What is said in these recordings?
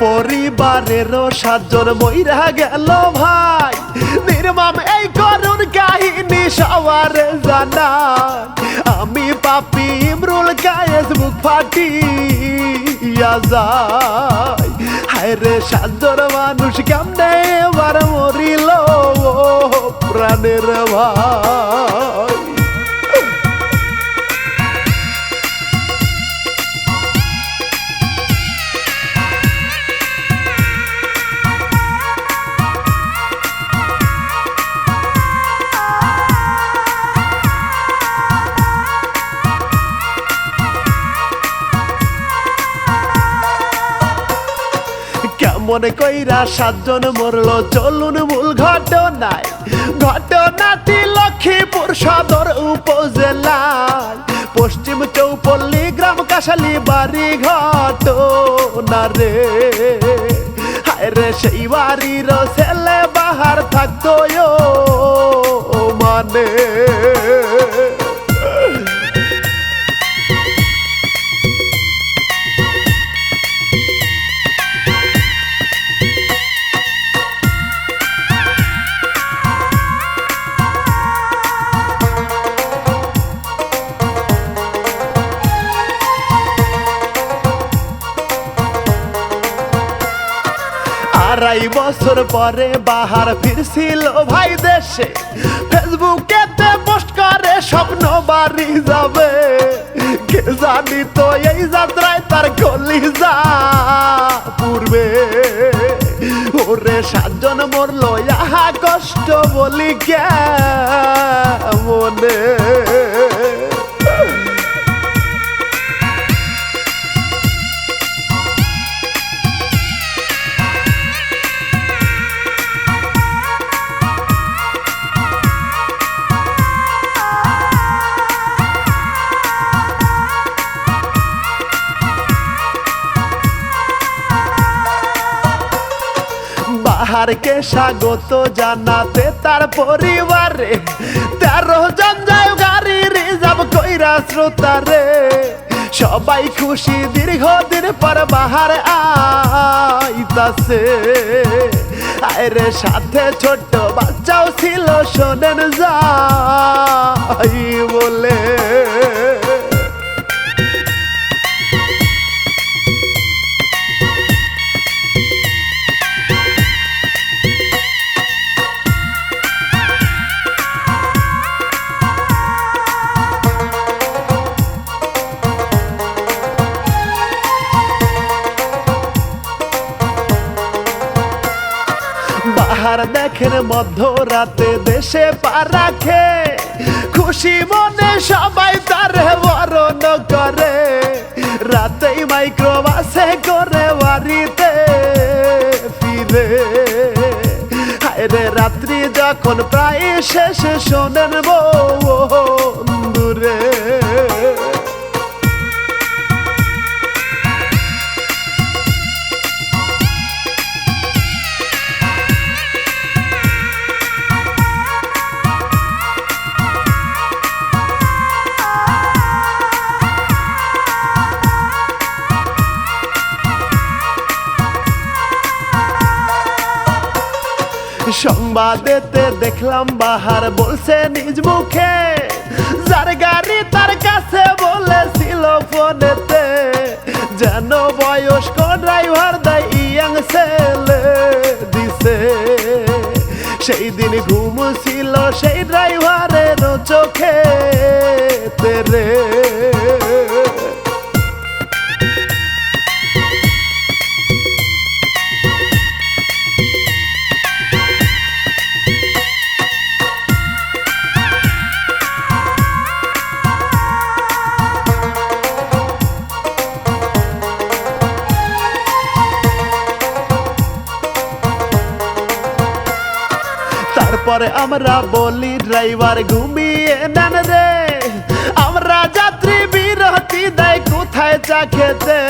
পরিবারেরও সাতজন মইরা গেল ভাই। নির্মম এই করুণ কাহিনী সবার জানা। আমি পাপি ইমরুল কায়েস মুখ ফাটিয়া যাই। হায় রে মানুষ কেমনে এবার মরিল প্রাণের ভাই। কেমন কইরা সাতজন মরলো, চলুন মূল ঘটনায়। ঘটনাটি লক্ষ্মীপুর সদর উপজেলায়। পশ্চিম চৌপল্লী গ্রাম কাশালি বাড়ি ঘটনা রে। হায় রে, সেই বাড়ির ছেলে বাহার থাকতো মানে। আড়াই বছর পরে বাহার ফিরছিল ভাই দেশে। ফেসবুকেতে পোস্ট করে, স্বপ্ন বাড়ি যাবে। কে জানি তো এই যাত্রায় তার গলি যা পূর্বে ওরে সাতজন মরলো, ইহা কষ্ট বলি কে মনে বাহারকে স্বাগত জানাতে তার পরিবারে। তেরো জন যায় গাড়ি রিজার্ভ কইরা শ্রোতারে। সবাই খুশি দীর্ঘদিন পর বাহার আইতাছে। আরে সাথে ছোট্ট বাচ্চাও ছিল, শোনেন যাই বলে। বাহার দেখেন মধ্যরাতে দেশে পা রাখে খুশি মনে সবাই তার বরণ করে। রাতেই মাইক্রোবাসে করে বাড়িতে ফিরে। রাত্রি যখন প্রায় শেষ শোনেন বন্ধুরে। সংবাদেতে দেখলাম বাহার বলছে নিজ মুখে। যার গাড়ি তার কাছে বলেছিল ফোনেতে, যেন বয়স্ক ড্রাইভার দেয় ইয়াং ছেলে দিছে। সেই দিন ঘুম ছিল সেই ড্রাইভারের চোখে তেরে তারপরে আমরা বলি ড্রাইভার ঘুমিয়ে নেন রে। আমরা যাত্রী বিরতি দেয়, কোথায় চা খেতে?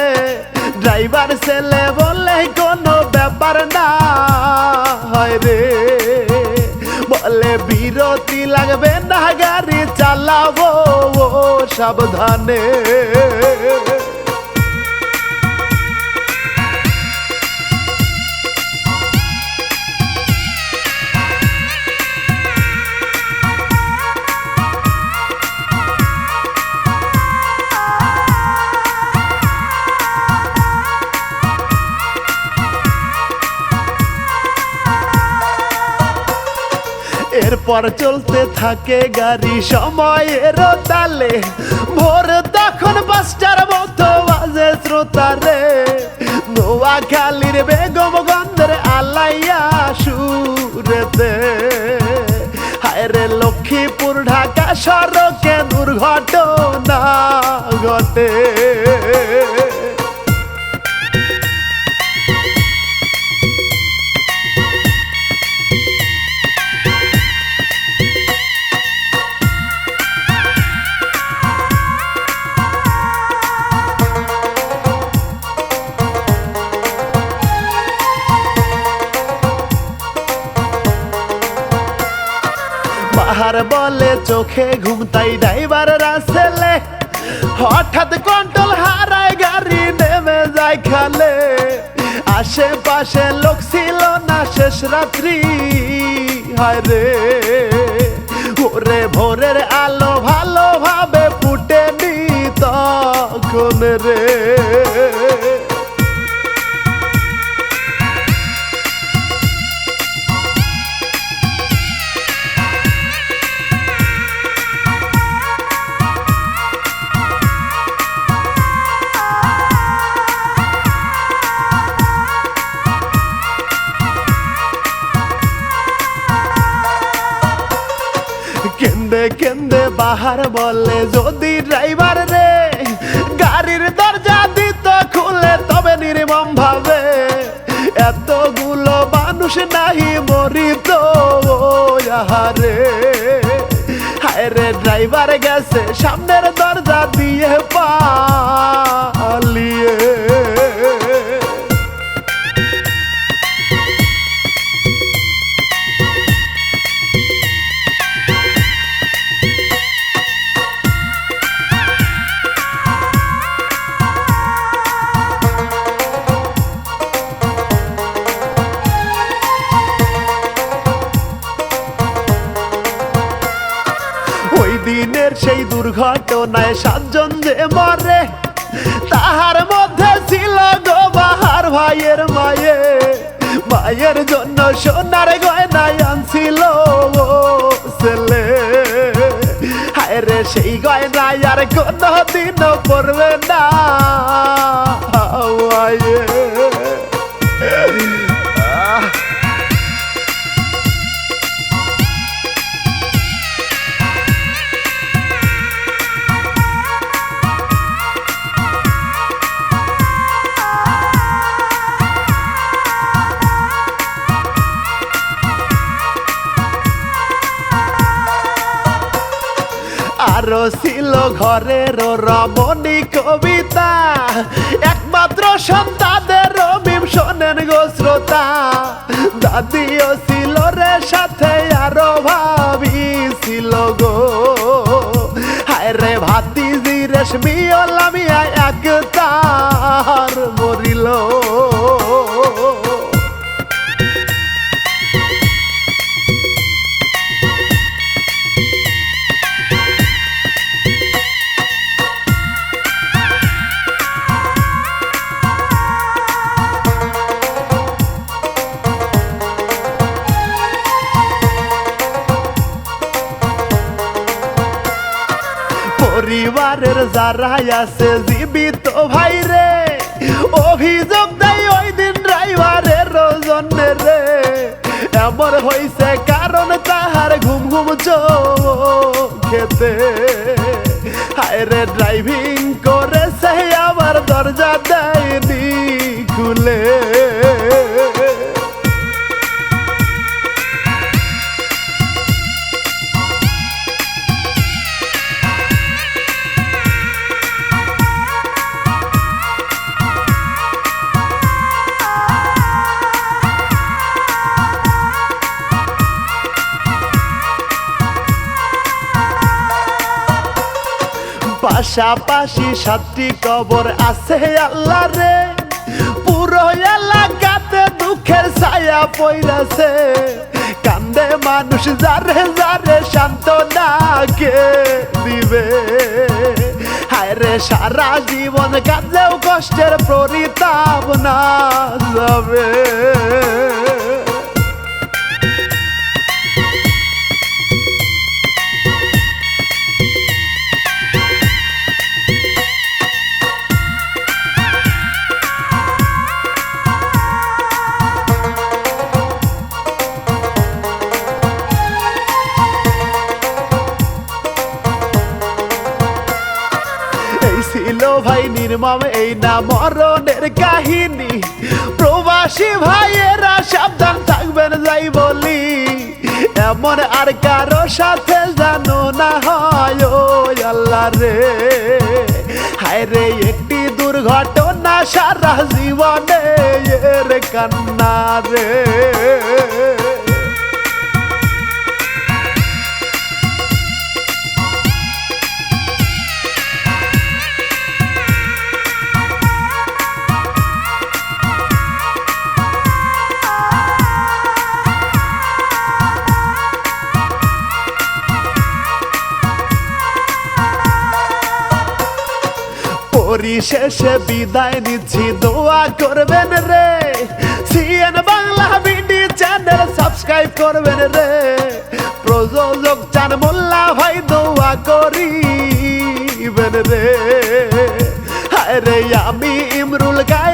ড্রাইভার ছেলে বলে, কোনো ব্যাপার না। হয় রে। বলে, বিরতি লাগবে না, গাড়ি চালাবো সাবধানে। এরপর চলতে থাকে গাড়ি সময়ের তালে। ভোর তখন পাঁচটার মতো বাজে শ্রোতারে। নোয়া খালির বেগম গন্ধের আলাইয়া সুরেতে। হায় রে লক্ষ্মীপুর, ঢাকা সড়কে দুর্ঘটনা ঘটে। বাহার বলে, চোখে ঘুমতাই ড্রাইভার রাসেলে। হঠাৎ কন্ট্রোল হারায়, গাড়ি নেমে যায় খালে। আশেপাশে লোক ছিল না, শেষ রাত্রি। হায় রে। ওরে ভোরের আলো ভালোভাবে ফুটেনি তখন রে। কেন্দে কেন্দে বাহার বলে, যদি ড্রাইভার রে, গাড়ির দরজা দিত খুলে, তবে নির্মম ভাবে এতগুলো মানুষ নাহি মরিত। আহারে, হায় রে, ড্রাইভার গেছে, সামনের দরজা দিয়ে পালিয়ে। ওই দিনের সেই দুর্ঘটনায় সাতজন যে মরে, তাহার মধ্যে ছিল গো বাহার ভাইয়ের মায়ে মায়ের জন্য সোনার গয়নায় আনছিল ছেলে রে, সেই গয়নায় আর কোনো দিন পড়বে না। ছিল ঘরের রমণী কবিতা। একমাত্র সন্তানের রবিম শোনেন গো শ্রোতা। দাদিও ছিল রে সাথে আরও ভাবি ছিল গো। হায় রে ভাতিজি রেশমি ওলামিয়া এক মরিল। পরিবারের যারা আছে জীবিত ভাই রে, অভিযোগ দেয় ওই দিন ড্রাইভারের জন্যে রে। এমন হইছে কারণ তাহার ঘুম ঘুম চেতে হায় রে ড্রাইভিং করে পাশাপাশি সাতটি কবর আছে আল্লাহ রে। পুরো এলাকাতে দুঃখের ছায়া পইরাছে। কান্দে মানুষ যারে যারে সান্ত্বনা কে দিবে। হায় রে, সারা জীবন কাঁদলেও কষ্টের পরিতাপ না যাবে। নির্মম এই না মরণের কাহিনী। প্রবাসী ভাইয়েরা, সাবধান থাকবেন যাই বলি। এমন আর কারও সাথে জানো না হয় আল্লাহ রে। হায় রে, একটি দুর্ঘটনা সারা জীবনে কান্না রে। পরিশেষে বিদায় নিচ্ছি। দোয়া করবেন রে। CN Bangla BD channel subscribe করবেন রে। প্রযোজক চান মোল্লা ভাই দোয়া করি রে। আরে আমি ইমরুল গায়েস এবার বিদায় যা